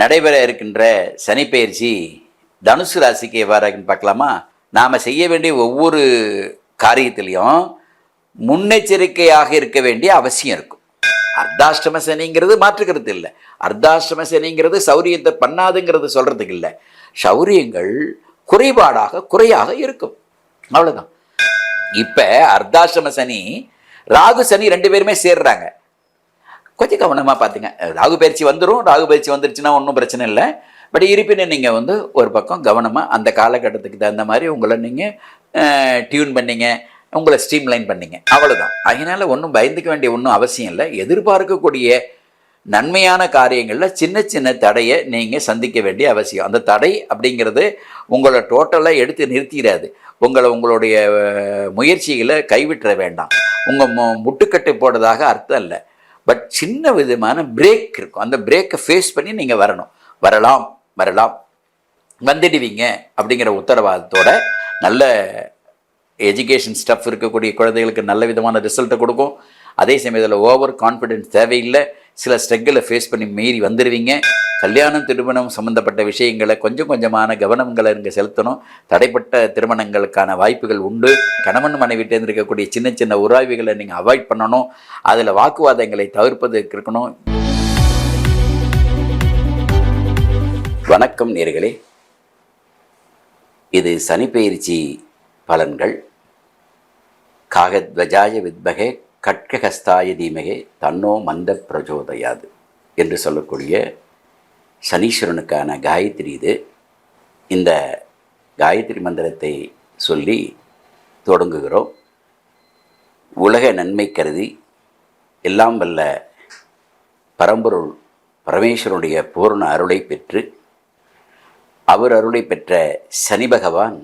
நடைபெற இருக்கின்ற சனிப்பெயர்ச்சி தனுசு ராசிக்கு எவ்வாறாகுன்னு பார்க்கலாமா? நாம் செய்ய வேண்டிய ஒவ்வொரு காரியத்திலையும் முன்னெச்சரிக்கையாக இருக்க வேண்டிய அவசியம் இருக்கும். அர்த்தாஷ்டம சனிங்கிறது மாற்றுக்கிறது இல்லை. அர்த்தாஷ்டம சனிங்கிறது சௌரியத்தை பண்ணாதுங்கிறது சொல்கிறதுக்கு இல்லை. சௌரியங்கள் குறைபாடாக குறையாக இருக்கும். அவ்வளோதான் இப்போ அர்த்தாஷ்டம சனி ராகு சனி ரெண்டு பேருமே சேர்றாங்க. கொஞ்சம் கவனமாக பார்த்துங்க ராகு பயிற்சி வந்துடும் ராகு பயிற்சி வந்துருச்சுன்னா ஒன்றும் பிரச்சனை இல்லை. பட் இருப்பினும் நீங்கள் வந்து ஒரு பக்கம் கவனமாக அந்த காலகட்டத்துக்கு தகுந்த மாதிரி உங்களை நீங்கள் டியூன் பண்ணிங்க. உங்களை ஸ்ட்ரீம்லைன் பண்ணீங்க. அவ்வளோதான் அதனால் ஒன்றும் பயந்துக்க வேண்டிய ஒன்றும் அவசியம் இல்லை. எதிர்பார்க்கக்கூடிய நன்மையான காரியங்களில் சின்ன சின்ன தடையை நீங்கள் சந்திக்க வேண்டிய அவசியம். அந்த தடை அப்படிங்கிறது உங்களை டோட்டலாக எடுத்து நிறுத்திடாது. உங்களை உங்களுடைய முயற்சிகளை கைவிட்டுற வேண்டாம். உங்கள் மு போடுறதாக அர்த்தம் இல்லை. பட் சின்ன விதமான பிரேக் இருக்கும். அந்த பிரேக்கை ஃபேஸ் பண்ணி நீங்கள் வரணும். வரலாம் வரலாம். வந்துடுவீங்க அப்படிங்கிற உத்தரவாதத்தோட நல்ல எஜுகேஷன் ஸ்டஃப் இருக்கக்கூடிய குழந்தைகளுக்கு நல்ல விதமான ரிசல்ட்டை கொடுக்கும். அதே சமயத்தில் ஓவர் கான்ஃபிடென்ஸ் தேவையில்லை. சில ஸ்ட்ரகிளை ஃபேஸ் பண்ணி மீறி வந்துடுவீங்க கல்யாணம் திருமணம் சம்மந்தப்பட்ட விஷயங்களை கொஞ்சம் கொஞ்சமான கவனங்களை இங்கே செலுத்தணும். தடைப்பட்ட திருமணங்களுக்கான வாய்ப்புகள் உண்டு. கணவன் மனைவிட்டே இருக்கக்கூடிய சின்ன சின்ன உராய்வுகளை நீங்கள் அவாய்ட் பண்ணணும். அதில் வாக்குவாதங்களை தவிர்ப்பதற்கு இருக்கணும். வணக்கம் நேர்களே. இது சனிப்பெயர்ச்சி பலன்கள். காகத்வஜாய வித்பகே கட்கஹஸ்தாய தீமகே தன்னோ மந்த பிரஜோதயாது என்று சொல்லக்கூடிய சனீஸ்வரனுக்கான காயத்ரி இது. இந்த காயத்ரி மந்திரத்தை சொல்லி தொடங்குகிறோம். உலக நன்மை கருதி எல்லாம் வல்ல பரம்பொருள் பரமேஸ்வரனுடைய பூர்ண அருளை பெற்று அவர் அருளை பெற்ற சனி பகவான்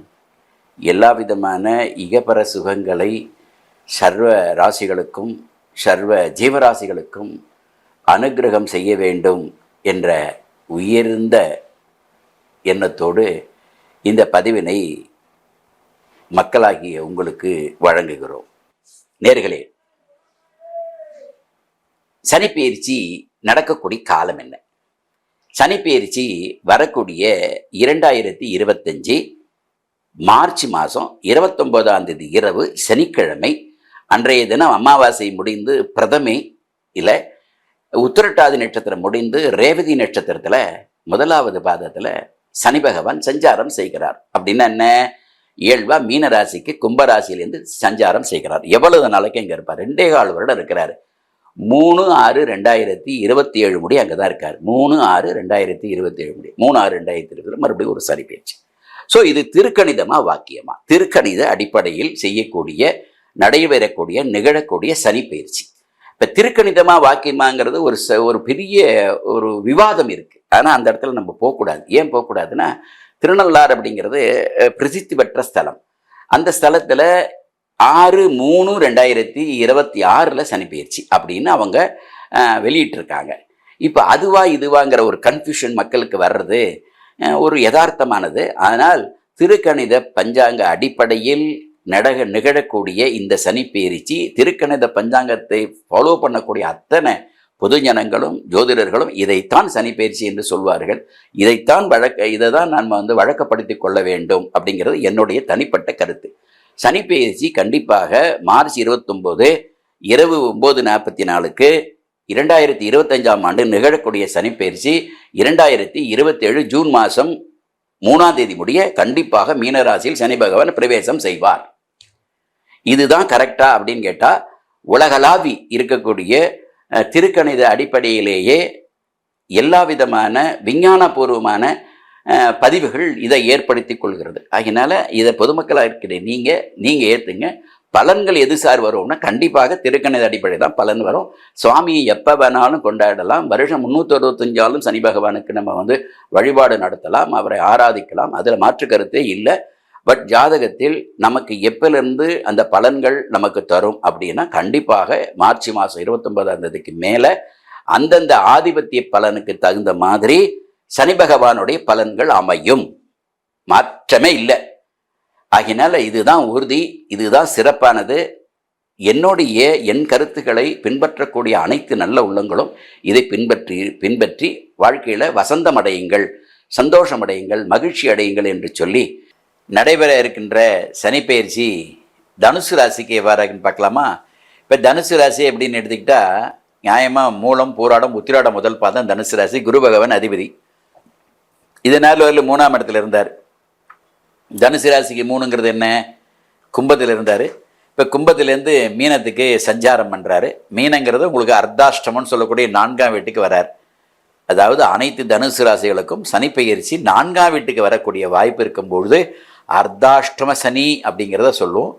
எல்லா விதமான இகபர சுகங்களை சர்வ ராசிகளுக்கும் சர்வ ஜீவராசிகளுக்கும் அனுக்கிரகம் செய்ய வேண்டும் என்ற உயர்ந்த எண்ணத்தோடு இந்த பதிவினை மக்களாகிய உங்களுக்கு வழங்குகிறோம். நேர்களே சனிப்பெயர்ச்சி நடக்கக்கூடிய காலம் என்ன? சனிப்பெயர்ச்சி வரக்கூடிய இரண்டாயிரத்தி இருபத்தஞ்சி மார்ச் மாதம் இருபத்தொம்போதாம் தேதி இரவு சனிக்கிழமை அன்றைய தினம் அமாவாசை முடிந்து பிரதமை இல்லை உத்திரட்டாதி நட்சத்திரம் முடிந்து ரேவதி நட்சத்திரத்தில் முதலாவது பாதத்தில் சனி பகவான் சஞ்சாரம் செய்கிறார். அப்படின்னா என்ன? இயல்பா மீன ராசிக்கு கும்பராசியிலேருந்து சஞ்சாரம் செய்கிறார். எவ்வளவு நாளைக்கு இங்கே இருப்பார்? ரெண்டே கால் வருடம் இருக்கிறார். மூணு ஆறு ரெண்டாயிரத்தி இருபத்தி ஏழு முடி அங்கே தான் இருக்கார். மூணு ஆறு ரெண்டாயிரத்தி இருபத்தி ஏழு முடி. மூணு ஆறு ரெண்டாயிரத்தி இருபது மறுபடியும் ஒரு சரி பேச்சு. ஸோ இது திருக்கணிதமா வாக்கியமா. திருக்கணித அடிப்படையில் செய்யக்கூடிய நடைபெறக்கூடிய நிகழக்கூடிய சனி பயிற்சி. இப்போ திருக்கணிதமாக வாக்கியமாங்கிறது ஒரு ச ஒரு பெரிய ஒரு விவாதம் இருக்குது ஆனால் அந்த இடத்துல நம்ம போகக்கூடாது. ஏன் போகக்கூடாதுன்னா திருநள்ளாறு அப்படிங்கிறது பிரசித்தி பெற்ற ஸ்தலம். அந்த ஸ்தலத்தில் ஆறு மூணு ரெண்டாயிரத்தி இருபத்தி ஆறில் சனி பயிற்சி அப்படின்னு அவங்க வெளியிட்டிருக்காங்க. இப்போ அதுவா இதுவாங்கிற ஒரு கன்ஃபியூஷன் மக்களுக்கு வர்றது ஒரு யதார்த்தமானது. ஆனால் திருக்கணித பஞ்சாங்க அடிப்படையில் நடக நிகழக்கூடிய இந்த சனி பேரிச்சி திருக்கணித பஞ்சாங்கத்தை ஃபாலோ பண்ணக்கூடிய அத்தனை பொதுஜனங்களும் ஜோதிடர்களும் இதைத்தான் சனி பயிற்சி என்று சொல்வார்கள். இதைத்தான் வழக்க இதை தான் நான் வந்து வழக்கப்படுத்தி கொள்ள வேண்டும் அப்படிங்கிறது என்னுடைய தனிப்பட்ட கருத்து. சனி பயிற்சி கண்டிப்பாக மார்ச் இருபத்தொம்போது இரவு ஒம்பது நாற்பத்தி நாலுக்கு இரண்டாயிரத்தி இருபத்தஞ்சாம் ஆண்டு நிகழக்கூடிய சனி இரண்டாயிரத்தி இருபத்தேழு ஜூன் மாதம் மூணாம் தேதி முடிய கண்டிப்பாக மீனராசியில் சனி பகவான் பிரவேசம் செய்வார். இதுதான் கரெக்டா அப்படின்னு கேட்டால் உலகளாவி இருக்கக்கூடிய திருக்கணித அடிப்படையிலேயே எல்லா விதமான விஞ்ஞானபூர்வமான பதிவுகள் இதை ஏற்படுத்தி கொள்கிறது. அதனால இதை பொதுமக்களாக இருக்கிற நீங்கள் நீங்கள் ஏற்றுங்க பலன்கள் எது சார் வரும்னா கண்டிப்பாக திருக்கணித அடிப்படை தான் பலன் வரும். சுவாமியை எப்போ வேணாலும் கொண்டாடலாம். வருஷம் முந்நூற்றி அறுபத்தஞ்சாலும் சனி பகவானுக்கு நம்ம வந்து வழிபாடு நடத்தலாம். அவரை ஆராதிக்கலாம். அதில் மாற்று கருத்தே இல்லை. பட் ஜாதகத்தில் நமக்கு எப்பிலிருந்து அந்த பலன்கள் நமக்கு தரும் அப்படின்னா கண்டிப்பாக மார்ச் மாதம் இருபத்தொன்பதாம் தேதிக்கு மேலே அந்தந்த ஆதிபத்திய பலனுக்கு தகுந்த மாதிரி சனி பகவானுடைய பலன்கள் அமையும். மாற்றமே இல்லை. ஆகினால இதுதான் உறுதி இதுதான் சிறப்பானது. என்னுடைய என் கருத்துக்களை பின்பற்றக்கூடிய அனைத்து நல்ல உள்ளங்களும் இதை பின்பற்றி பின்பற்றி வாழ்க்கையில் வசந்தம் அடையுங்கள் சந்தோஷம் அடையுங்கள் மகிழ்ச்சி அடையுங்கள் என்று சொல்லி நடைபெற இருக்கின்ற சனிப்பெயர்ச்சி தனுசு ராசிக்கு எவ்வாறாகுன்னு பார்க்கலாமா? இப்போ தனுசு ராசி அப்படின்னு எடுத்துக்கிட்டால் நியாயமாக மூலம் போராடம் உத்திராடம் முதல் பாதம் தனுசு ராசி குரு பகவான் அதிபதி. இதனால் ஒரு மூணாம் இடத்துல இருந்தார். தனுசு ராசிக்கு மூணுங்கிறது என்ன? கும்பத்தில் இருந்தார். இப்போ கும்பத்திலேருந்து மீனத்துக்கு சஞ்சாரம் பண்ணுறாரு மீனங்கிறது உங்களுக்கு அர்த்தாஷ்டமம்னு சொல்லக்கூடிய நான்காம் வீட்டுக்கு வரார். அதாவது அனைத்து தனுசு ராசிகளுக்கும் சனிப்பெயர்ச்சி நான்காம் வீட்டுக்கு வரக்கூடிய வாய்ப்பு இருக்கும்பொழுது அர்த்தாஷ்டம சனி அப்படிங்கிறத சொல்லுவோம்.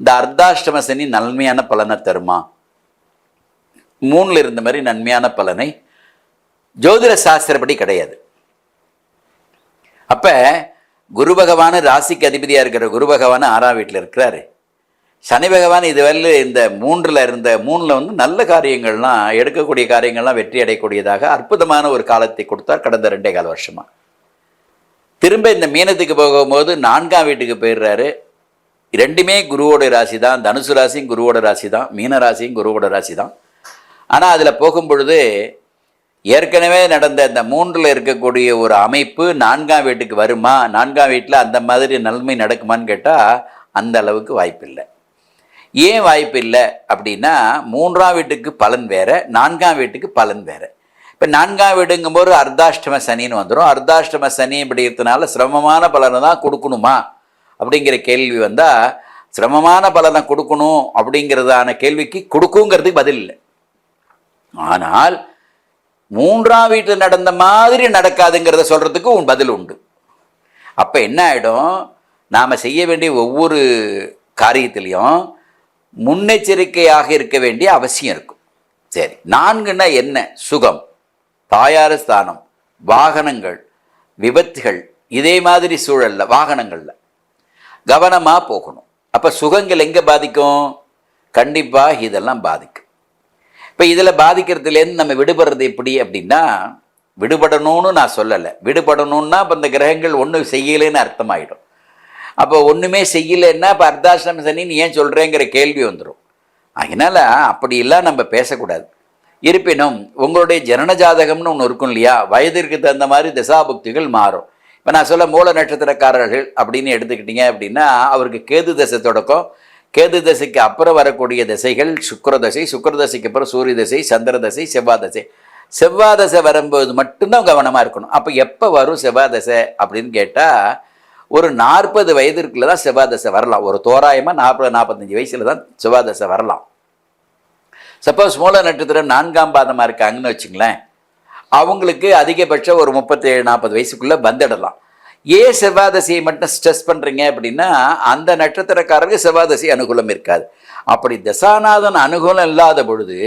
இந்த அர்த்தாஷ்டம சனி நன்மையான பலனை தருமா? மூணில் இருந்த மாதிரி நன்மையான பலனை. ஜோதிட சாஸ்திரப்படி கிடையாது. அப்போ குரு பகவான் ராசிக்கு அதிபதியாக இருக்கிற குரு பகவான் ஆறாம் வீட்டில் இருக்கிறாரு. சனி பகவான் இதுவரையில் இந்த மூன்றில் இருந்த மூணில் வந்து நல்ல காரியங்கள்லாம் எடுக்கக்கூடிய காரியங்கள்லாம் வெற்றி அடையக்கூடியதாக அற்புதமான ஒரு காலத்தை கொடுத்தார் கடந்த ரெண்டே கால வருஷமாக திரும்ப இந்த மீனத்துக்கு போகும்போது நான்காம் வீட்டுக்கு போயிடுறாரு. ரெண்டுமே குருவோட ராசி தான். தனுசு ராசியும் குருவோட ராசி தான். மீன ராசியும் குருவோட ராசி தான். ஆனால் அதில் போகும் பொழுது ஏற்கனவே நடந்த இந்த மூன்றில் இருக்கக்கூடிய ஒரு அமைப்பு நான்காம் வீட்டுக்கு வருமா? நான்காம் வீட்டில் அந்த மாதிரி நன்மை நடக்குமான்னு கேட்டால் அந்த அளவுக்கு வாய்ப்பில்லை. ஏன் வாய்ப்பு இல்லை அப்படின்னா மூன்றாம் வீட்டுக்கு பலன் வேறு நான்காம் வீட்டுக்கு பலன் வேறு. இப்போ நான்காம் வீடுங்கும்போது அர்த்தாஷ்டம சனின்னு வந்துடும் அர்த்தாஷ்டம சனி அப்படிங்கிறதுனால சிரமமான பலனை தான் கொடுக்கணுமா? அப்படிங்கிற கேள்வி வந்தால் சிரமமான பலனை கொடுக்கணும் அப்படிங்கிறதான கேள்விக்கு கொடுக்குங்கிறதுக்கு பதில் இல்லை. ஆனால் மூன்றாம் வீட்டில் நடந்த மாதிரி நடக்காதுங்கிறத சொல்கிறதுக்கு உன் பதில் உண்டு. அப்போ என்ன ஆகிடும் நாம் செய்ய வேண்டிய ஒவ்வொரு காரியத்திலையும் முன்னெச்சரிக்கையாக இருக்க வேண்டிய அவசியம் இருக்கும். சரி நான்குன்னா என்ன? சுகம். தாயார ஸ்தானம் வாகனங்கள் விபத்துகள் இதே மாதிரி சூழலில் வாகனங்களில். கவனமாக போகணும். அப்போ சுகங்கள் எங்கே பாதிக்கும்? கண்டிப்பாக இதெல்லாம் பாதிக்கும். இப்போ இதில் பாதிக்கிறதுலேருந்து நம்ம விடுபடுறது எப்படி அப்படின்னா விடுபடணும்னு நான் சொல்லலை. விடுபடணும்னா இப்போ இந்த கிரகங்கள் ஒன்றும் செய்யலைன்னு அர்த்தமாயிடும். அப்போ ஒன்றுமே செய்யலைன்னா இப்போ அர்த்தாசிரம சனின்னு ஏன் சொல்கிறேங்கிற கேள்வி வந்துடும் அதனால் அப்படியெல்லாம் நம்ம பேசக்கூடாது. இருப்பினும் உங்களுடைய ஜனன ஜாதகம்னு ஒன்று இருக்கும் இல்லையா? வயதிற்கு தகுந்த மாதிரி தசாபுக்திகள் மாறும். இப்போ நான் சொல்ல மூல நட்சத்திரக்காரர்கள் அப்படின்னு எடுத்துக்கிட்டீங்க அப்படின்னா அவருக்கு கேது தசை தொடக்கம். கேது தசைக்கு அப்புறம் வரக்கூடிய திசைகள் சுக்கர தசை சுக்கர தசைக்கு அப்புறம் சூரிய தசை சந்திர தசை செவ்வாய் தசை. செவ்வாய் தசை வரும்போது மட்டும்தான் கவனமாக இருக்கணும். அப்போ எப்போ வரும் செவ்வாய் தசை அப்படின்னு கேட்டால் ஒரு நாற்பது வயதிற்குள்ள தான் செவ்வாய் தசை வரலாம். ஒரு தோராயமாக நாற்பது நாற்பத்தஞ்சு வயசில் தான் செவ்வாய் தசை வரலாம். சப்போஸ் மூல நட்சத்திரம் நான்காம் பாதமாக இருக்காங்கன்னு வச்சுங்களேன். அவங்களுக்கு அதிகபட்சம் ஒரு முப்பத்தேழு நாற்பது வயசுக்குள்ளே வந்துடலாம். ஏன் செவ்வாதசியை மட்டும் ஸ்ட்ரெஸ் பண்ணுறீங்க அப்படின்னா அந்த நட்சத்திரக்காரருக்கு செவ்வாதசி அனுகூலம் இருக்காது. அப்படி தசாநாதன் அனுகூலம் இல்லாத பொழுது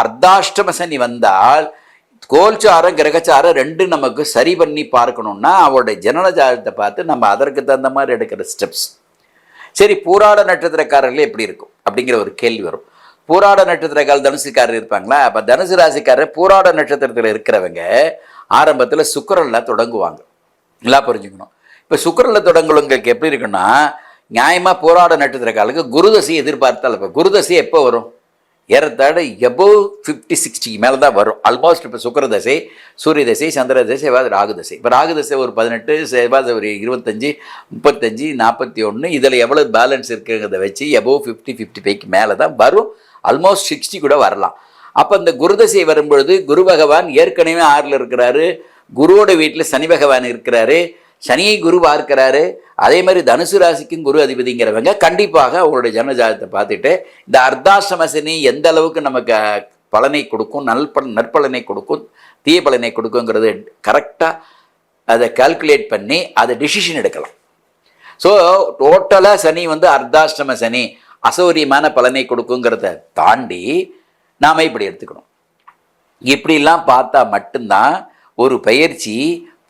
அர்த்தாஷ்டம சனி வந்தால் கோல்சாரம் கிரகச்சாரம் ரெண்டு நமக்கு சரி பண்ணி பார்க்கணும்னா அவருடைய ஜனன ஜாதகத்தை பார்த்து நம்ம அதற்கு தகுந்த மாதிரி எடுக்கிற ஸ்டெப்ஸ் சரி பூராட நட்சத்திரக்காரர்களே எப்படி இருக்கும்? அப்படிங்கிற ஒரு கேள்வி வரும். பூராட நட்சத்திரக்கால் தனுசுக்காரர் இருப்பாங்களா? அப்போ தனுசு ராசிக்காரர் பூராட நட்சத்திரத்தில் இருக்கிறவங்க ஆரம்பத்தில் சுக்கரனில் தொடங்குவாங்க. நல்லா புரிஞ்சுக்கணும். இப்போ சுக்கரனில் தொடங்குவங்களுக்கு எப்படி இருக்குன்னா நியாயமாக போராட நட்சத்திரக்காலுக்கு குருதசை எதிர்பார்த்தால் இப்போ குருதசை எப்போ வரும்? ஏறத்தாழ எபோவ் ஃபிஃப்டி சிக்ஸ்டிக்கு மேலே தான் வரும். ஆல்மோஸ்ட் இப்போ சுக்கரதசை சூரிய தசை சந்திர தசை ஏதாவது ராகுதசை இப்போ ராகுதசை ஒரு பதினெட்டு செவ்வாய் ஒரு இருபத்தஞ்சி முப்பத்தஞ்சு நாற்பத்தி ஒன்று இதில் எவ்வளோ பேலன்ஸ் இருக்குங்கிறத வச்சு எபோவ் ஃபிஃப்டி ஃபிஃப்டி ஃபைவ்க்கு மேலே தான் வரும். ஆல்மோஸ்ட் சிக்ஸ்டி கூட வரலாம். அப்போ இந்த குருதசை வரும்பொழுது குரு பகவான் ஏற்கனவே ஆறில் இருக்கிறாரு. குருவோட வீட்டில் சனி பகவான் இருக்கிறாரு. சனியை குரு பார்க்கிறாரு. அதே மாதிரி தனுசு ராசிக்கும் குரு அதிபதிங்கிறவங்க கண்டிப்பாக அவங்களுடைய ஜனஜாதத்தை பார்த்துட்டு இந்த அர்த்தாசிரம சனி எந்த அளவுக்கு நமக்கு பலனை கொடுக்கும் நல்ப நற்பலனை கொடுக்கும் தீய பலனை கொடுக்குங்கிறது கரெக்டாக அதை கால்குலேட் பண்ணி அதை டிசிஷன் எடுக்கலாம். ஸோ டோட்டலாக சனி வந்து அர்த்தாஷ்டம சனி அசௌரியமான பலனை கொடுக்குங்கிறத தாண்டி நாம் இப்படி எடுத்துக்கணும். இப்படிலாம் பார்த்தா மட்டும்தான் ஒரு பயிற்சி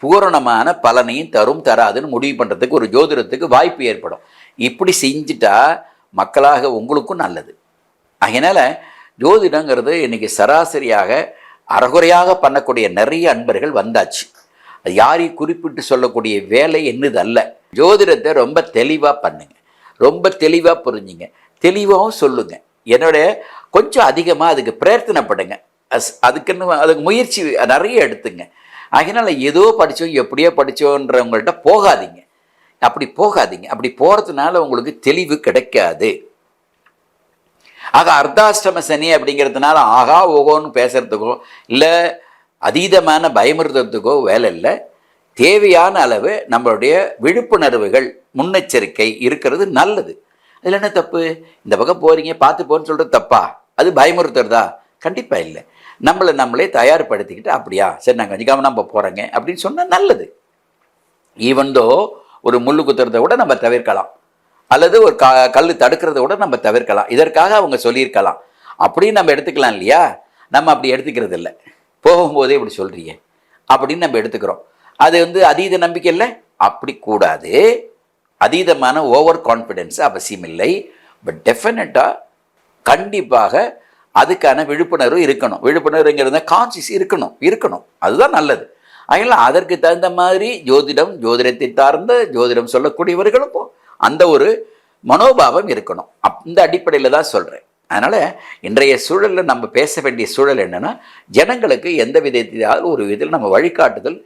பூரணமான பலனையும் தரும் தராதுன்னு முடிவு பண்ணுறதுக்கு ஒரு ஜோதிடத்துக்கு வாய்ப்பு ஏற்படும். இப்படி செஞ்சுட்டா மக்களாக உங்களுக்கும் நல்லது. அதனால் ஜோதிடங்கிறது இன்றைக்கி சராசரியாக அறகுறையாக பண்ணக்கூடிய நிறைய அன்பர்கள் வந்தாச்சு. அது யாரையும் குறிப்பிட்டு சொல்லக்கூடிய வேலை என்னது அல்ல. ஜோதிடத்தை ரொம்ப தெளிவாக பண்ணுங்க. ரொம்ப தெளிவாக புரிஞ்சுங்க. தெளிவாகவும் சொல்லுங்க. என்னோட கொஞ்சம் அதிகமாக அதுக்கு பிரயத்தனப்படுங்க அஸ் அதுக்குன்னு அதுக்கு முயற்சி நிறைய எடுத்துங்க. அதனால் ஏதோ படித்தோம் எப்படியோ படித்தோன்றவங்கள்ட்ட போகாதீங்க. அப்படி போகாதீங்க. அப்படி போகிறதுனால உங்களுக்கு தெளிவு கிடைக்காது. ஆக அர்த்தாஷ்டம சனி அப்படிங்கிறதுனால ஆகா ஓகோன்னு பேசுகிறதுக்கோ இல்லை அதீதமான பயமுறுத்துறதுக்கோ வேலை இல்லை. தேவையான அளவு நம்மளுடைய விழிப்புணர்வுகள் முன்னெச்சரிக்கை இருக்கிறது நல்லது. அதில் என்ன தப்பு? இந்த பக்கம் போகிறீங்க பார்த்து போன்னு சொல்கிறது தப்பா? அது பயமுறுத்துறதா? கண்டிப்பாக இல்லை. நம்மளை நம்மளே தயார்படுத்திக்கிட்டு அப்படியா சரி நாங்கள் கஞ்சிக்காமல் நம்ம போகிறோங்க அப்படின்னு சொன்னால் நல்லது. ஈவன் தோ ஒரு முள்ளு குத்துறதை கூட நம்ம தவிர்க்கலாம். அல்லது ஒரு க கல் தடுக்கிறத விட நம்ம தவிர்க்கலாம். இதற்காக அவங்க சொல்லியிருக்கலாம். அப்படின்னு நம்ம எடுத்துக்கலாம் இல்லையா? நம்ம அப்படி எடுத்துக்கிறது இல்லை போகும்போதே இப்படி சொல்கிறீங்க அப்படின்னு நம்ம எடுத்துக்கிறோம். அது வந்து அதீத நம்பிக்கை இல்லை? அப்படி கூடாது. அதீதமான ஓவர் கான்ஃபிடென்ஸ் அவசியம் இல்லை. பட் டெஃபினட்டாக கண்டிப்பாக அதுக்கான விழிப்புணர்வு இருக்கணும். விழிப்புணர்வுங்கிறத கான்சியஸ் இருக்கணும். இருக்கணும். அதுதான் நல்லது. அதனால் அதற்கு தகுந்த மாதிரி ஜோதிடம் ஜோதிடத்தை சார்ந்த ஜோதிடம் சொல்லக்கூடியவர்களுக்கும் அந்த ஒரு மனோபாவம் இருக்கணும். அந்த அடிப்படையில் தான் சொல்கிறேன் அதனால் இன்றைய சூழலில் நம்ம பேச வேண்டிய சூழல் என்னென்னா ஜனங்களுக்கு எந்த விதத்திலாவது ஒரு விதத்தில் நம்ம வழிகாட்டுதல்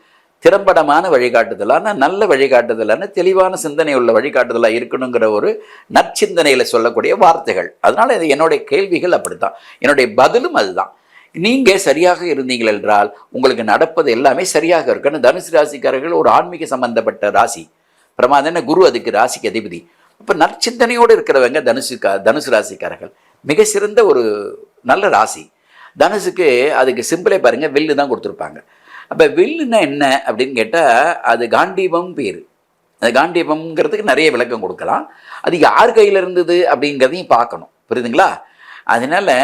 திறம்படமான வழிகாட்டுதலான நல்ல வழிகாட்டுதலான தெளிவான சிந்தனை உள்ள வழிகாட்டுதலாக இருக்கணுங்கிற ஒரு நற்சிந்தனையில் சொல்லக்கூடிய வார்த்தைகள். அதனால் இது என்னுடைய கேள்விகள் அப்படித்தான். என்னுடைய பதிலும் அதுதான். நீங்கள் சரியாக இருந்தீங்கள் என்றால் உங்களுக்கு நடப்பது எல்லாமே சரியாக இருக்கணும் தனுசு ராசிக்காரர்கள் ஒரு ஆன்மீக சம்பந்தப்பட்ட ராசி. பிரமாதன குரு அதுக்கு ராசிக்கு அதிபதி. இப்போ நற்சிந்தனையோடு இருக்கிறவங்க தனுசு தனுசு ராசிக்காரர்கள். மிக சிறந்த ஒரு நல்ல ராசி. தனுசுக்கு அதுக்கு சிம்பிளே பாருங்கள் வில்லு தான் கொடுத்துருப்பாங்க. அப்போ வில்லுன்னா என்ன அப்படின்னு கேட்டால் அது காண்டீபம் பேர். அது காண்டீபம்ங்கிறதுக்கு நிறைய விளக்கம் கொடுக்கலாம். அது யார் கையில் இருந்தது அப்படிங்கிறதையும் பார்க்கணும். புரியுதுங்களா? அதனால்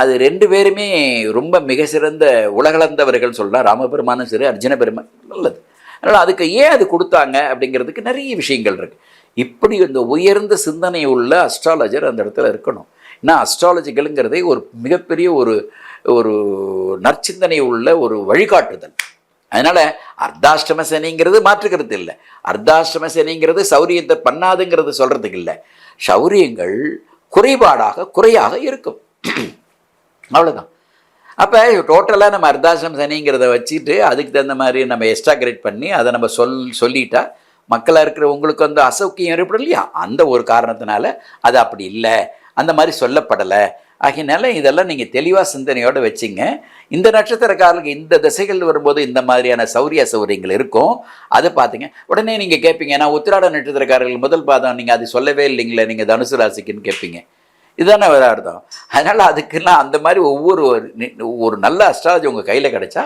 அது ரெண்டு பேருமே ரொம்ப மிக சிறந்த உலகளந்தவர்கள் சொல்லலாம் ராமபெருமானும் சரி அர்ஜுன பெருமான் நல்லது. அதனால் அதுக்கு ஏன் அது கொடுத்தாங்க அப்படிங்கிறதுக்கு நிறைய விஷயங்கள் இருக்குது இப்படி இந்த உயர்ந்த சிந்தனை உள்ள அஸ்ட்ராலஜர் அந்த இடத்துல இருக்கணும். ஏன்னா அஸ்ட்ராலஜிக்கலுங்கிறதே ஒரு மிகப்பெரிய ஒரு ஒரு நற்சிந்தனை உள்ள ஒரு வழிகாட்டுதல். அதனால் அர்த்தாஷ்டம சனிங்கிறது மாற்றுக்கிறது இல்லை. அர்த்தாஷ்டம சனிங்கிறது சௌரியத்தை பண்ணாதுங்கிறது சொல்கிறதுக்கு இல்லை. சௌரியங்கள் குறைபாடாக குறையாக இருக்கும். அவ்வளோதான் அப்போ டோட்டலாக நம்ம அர்த்தாசிரம் சனிங்கிறத வச்சுட்டு அதுக்கு தகுந்த மாதிரி நம்ம எக்ஸ்ட்ரா கிரேட் பண்ணி அதை நம்ம சொல் சொல்லிட்டா மக்களாக இருக்கிற உங்களுக்கு வந்து அசௌக்கியம் ஏற்படும் இல்லையா? அந்த ஒரு காரணத்தினால அது அப்படி இல்லை. அந்த மாதிரி சொல்லப்படலை. ஆகையினால இதெல்லாம் நீங்கள் தெளிவாக சிந்தனையோடு வச்சுங்க. இந்த நட்சத்திரக்காரர்களுக்கு இந்த திசைகள் வரும்போது இந்த மாதிரியான சௌரிய சௌரியங்கள் இருக்கும். அதை பார்த்துங்க. உடனே நீங்கள் கேட்பீங்க நான் உத்திராட நட்சத்திரக்காரர்கள் முதல் பாதம் நீங்கள் அது சொல்லவே இல்லைங்களே நீங்கள் தனுசு ராசிக்குன்னு கேட்பீங்க இதுதானே ஒரு அர்த்தம். அதனால் அதுக்கெல்லாம் அந்த மாதிரி ஒவ்வொரு ஒரு நல்ல அஸ்ட்ராலஜி உங்கள் கையில் கிடைச்சா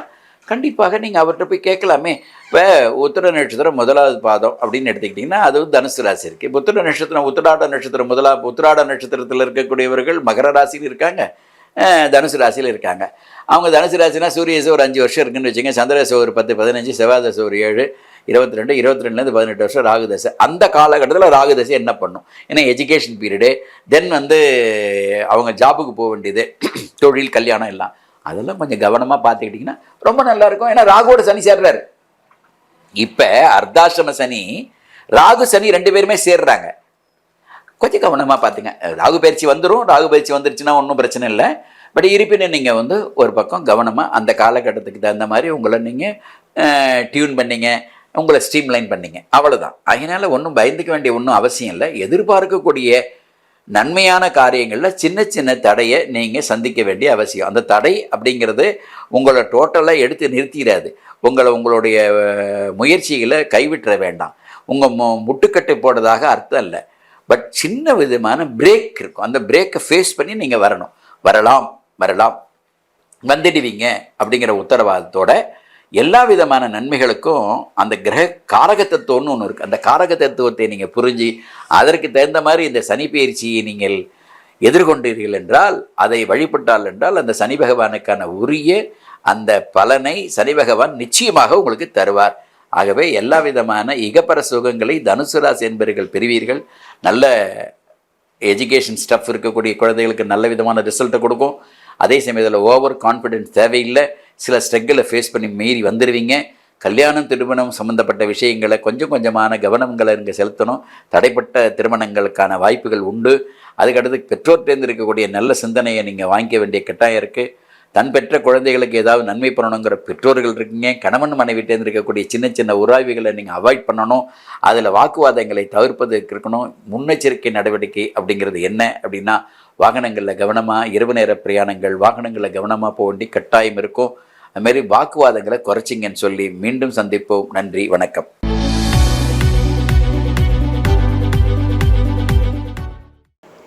கண்டிப்பாக நீங்கள் அவர்கிட்ட போய் கேட்கலாமே. இப்போ உத்திர நட்சத்திரம் முதலாவது பாதம் அப்படின்னு எடுத்துக்கிட்டிங்கன்னா அது வந்து தனுசு ராசி இருக்குது இப்போ உத்திர நட்சத்திரம் உத்திராட நட்சத்திரம் முதலா உத்திராட நட்சத்திரத்தில் இருக்கக்கூடியவர்கள் மகர ராசியில் இருக்காங்க. தனுசு ராசியில் இருக்காங்க. அவங்க தனுசு ராசினா சூரியசு ஒரு அஞ்சு வருஷம் இருக்குன்னு வச்சுங்க. சந்திரசு ஒரு பத்து பதினஞ்சு செவ்வாதசு ஒரு ஏழு இருபத்தி ரெண்டு இருபத்தி ரெண்டுலேருந்து பதினெட்டு வருஷம் ராகுதசை அந்த காலகட்டத்தில் ராகுதசை என்ன பண்ணும்? ஏன்னா எஜுகேஷன் பீரியடு தென் வந்து அவங்க ஜாபுக்கு போக வேண்டியது தொழில் கல்யாணம் எல்லாம். அதெல்லாம் கொஞ்சம் கவனமாக பார்த்துக்கிட்டிங்கன்னா ரொம்ப நல்லா இருக்கும் ஏன்னா ராகுவோட சனி சேர்றாரு. இப்போ அர்த்தாசிரம சனி ராகு சனி ரெண்டு பேருமே சேர்றாங்க. கொஞ்சம் கவனமாக பார்த்துங்க. ராகு பயிற்சி வந்துடும் ராகு பயிற்சி வந்துருச்சுன்னா ஒன்றும் பிரச்சனை இல்லை. பட் இருப்பினும் நீங்கள் வந்து ஒரு பக்கம் கவனமாக அந்த காலகட்டத்துக்கு தகுந்த மாதிரி உங்களை நீங்கள் டியூன் பண்ணிங்க. உங்களை ஸ்ட்ரீம்லைன் பண்ணீங்க. அவ்வளோதான் அதனால் ஒன்றும் பயந்துக்க வேண்டிய ஒன்றும் அவசியம் இல்லை. எதிர்பார்க்கக்கூடிய நன்மையான காரியங்களில் சின்ன சின்ன தடையை நீங்கள் சந்திக்க வேண்டிய அவசியம். அந்த தடை அப்படிங்கிறது உங்களை டோட்டலாக எடுத்து நிறுத்திடாது. உங்களை உங்களுடைய முயற்சிகளை கைவிட்டுற வேண்டாம். உங்கள் மு முட்டுக்கட்டு போடுறதாக அர்த்தம் இல்லை. பட் சின்ன விதமான பிரேக் இருக்கும். அந்த பிரேக்கை ஃபேஸ் பண்ணி நீங்கள் வரணும். வரலாம் வரலாம். வந்துடுவீங்க அப்படிங்கிற உத்தரவாதத்தோட எல்லா விதமான நன்மைகளுக்கும் அந்த கிரக காரகத்தத்துவம்னு ஒன்று இருக்குது அந்த காரக தத்துவத்தை நீங்கள் புரிஞ்சு அதற்கு தகுந்த மாதிரி இந்த சனி பயிற்சியை நீங்கள் எதிர்கொண்டீர்கள் என்றால் அதை வழிபட்டால் என்றால் அந்த சனி பகவானுக்கான உரிய அந்த பலனை சனி பகவான் நிச்சயமாக உங்களுக்கு தருவார். ஆகவே எல்லா விதமான இகப்பர சுகங்களை தனுசு ராசி என்பவர்கள் பெறுவீர்கள். நல்ல எஜுகேஷன் ஸ்டஃப் இருக்கக்கூடிய குழந்தைகளுக்கு நல்ல விதமான ரிசல்ட்டை கொடுக்கும். அதே சமயத்தில் ஓவர் கான்ஃபிடென்ஸ் தேவையில்லை. சில ஸ்ட்ரகிளை ஃபேஸ் பண்ணி மீறி வந்துடுவீங்க கல்யாணம் திருமணம் சம்மந்தப்பட்ட விஷயங்களை கொஞ்சம் கொஞ்சமான கவனங்களை இங்கே செலுத்தணும். தடைப்பட்ட திருமணங்களுக்கான வாய்ப்புகள் உண்டு. அதுக்கடுத்து பெற்றோர்கிட்டேருந்து இருக்கக்கூடிய நல்ல சிந்தனையை நீங்கள் வாங்கிக்க வேண்டிய கட்டாயம் இருக்குது தன் பெற்ற குழந்தைகளுக்கு ஏதாவது நன்மை பண்ணணுங்கிற பெற்றோர்கள் இருக்கீங்க கணவன் மனைவிட்டேருந்து இருக்கக்கூடிய சின்ன சின்ன உராய்வுகளை நீங்கள் அவாய்ட் பண்ணணும் அதில் வாக்குவாதங்களை தவிர்ப்பதற்கு இருக்கணும் முன்னெச்சரிக்கை நடவடிக்கை அப்படிங்கிறது என்ன அப்படின்னா வாகனங்களில் கவனமாக இரவு நேர பிரயாணங்கள் வாகனங்களில் கவனமாக போக வேண்டி கட்டாயம் இருக்கும். அதுமாரி வாக்குவாதங்களை குறைச்சிங்கன்னு சொல்லி மீண்டும் சந்திப்போம். நன்றி வணக்கம்.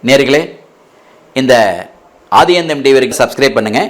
நேர்களே இந்த ஆதியந்தம் டிவிக்கு சப்ஸ்கிரைப் பண்ணுங்கள்